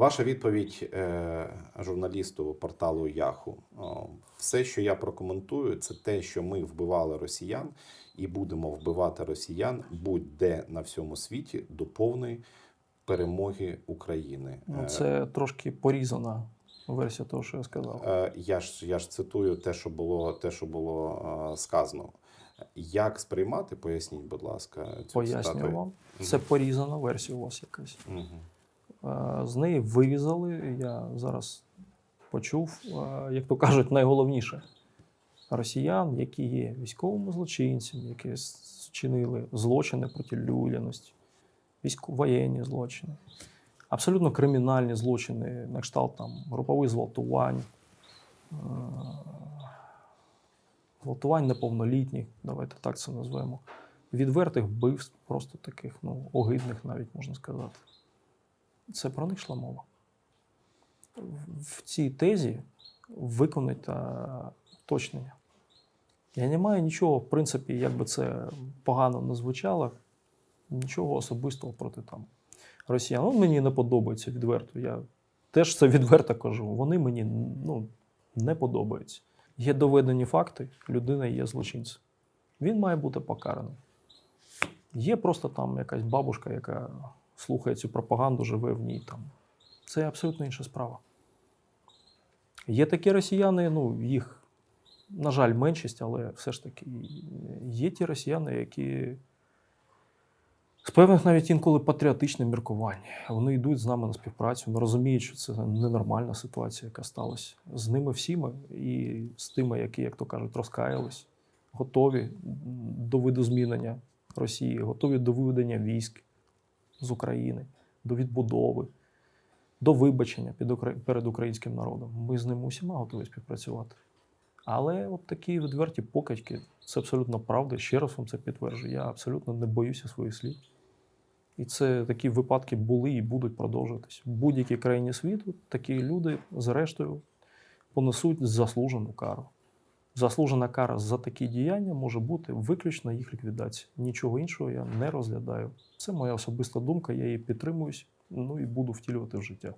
Ваша відповідь е, журналісту порталу Яху. Все, що я прокоментую, це те, що ми вбивали росіян і будемо вбивати росіян будь-де на всьому світі до повної перемоги України. Ну, Е, це трошки порізана версія того, що я сказав. Е, Я ж я ж цитую те, що було те, що було сказано. Як сприймати? Поясніть, будь ласка, цю Пояснюю цитату. вам. Це порізана версія у вас якась. Мгм. Е, З неї вирізали. Я зараз почув, е, як то кажуть, найголовніше росіян, які є військовими злочинцями, які вчинили злочини проти людяності, військо- воєнні злочини, абсолютно кримінальні злочини, на кшталт там групових зґвалтувань, е, зґвалтувань неповнолітніх, давайте так це назвемо, відвертих вбивств, просто таких ну, огидних навіть можна сказати. Це про них йшла мова. В- цій тезі виконати уточнення. Я не маю нічого, в принципі, як би це погано не звучало, нічого особистого проти там росіян. Ну, мені не подобається відверто. Я теж це відверто кажу. Вони мені ну, не подобаються. Є доведені факти, людина є злочинцем. Він має бути покараний. Є просто там якась бабушка, яка слухає цю пропаганду, живе в ній там. Це абсолютно інша справа. Є такі росіяни, ну, їх, на жаль, меншість, але все ж таки є ті росіяни, які з певних навіть інколи патріотичних міркувань. Вони йдуть з нами на співпрацю, вони розуміють, що це ненормальна ситуація, яка сталася. З ними всіми і з тими, які, як то кажуть, розкаялись, готові до видозмінення Росії, готові до виведення військ з України, до відбудови, до вибачення під перед українським народом. Ми з ними усіма готові співпрацювати. Але от такі відверті покидьки, це абсолютно правда. Ще раз вам це підтверджую. Я абсолютно не боюся своїх слів. І це такі випадки були і будуть продовжуватись. В будь-якій країні світу такі люди, зрештою, понесуть заслужену кару. Заслужена кара за такі діяння може бути виключно їх ліквідація. Нічого іншого я не розглядаю. Це моя особиста думка, я її підтримуюсь, ну і буду втілювати в життя.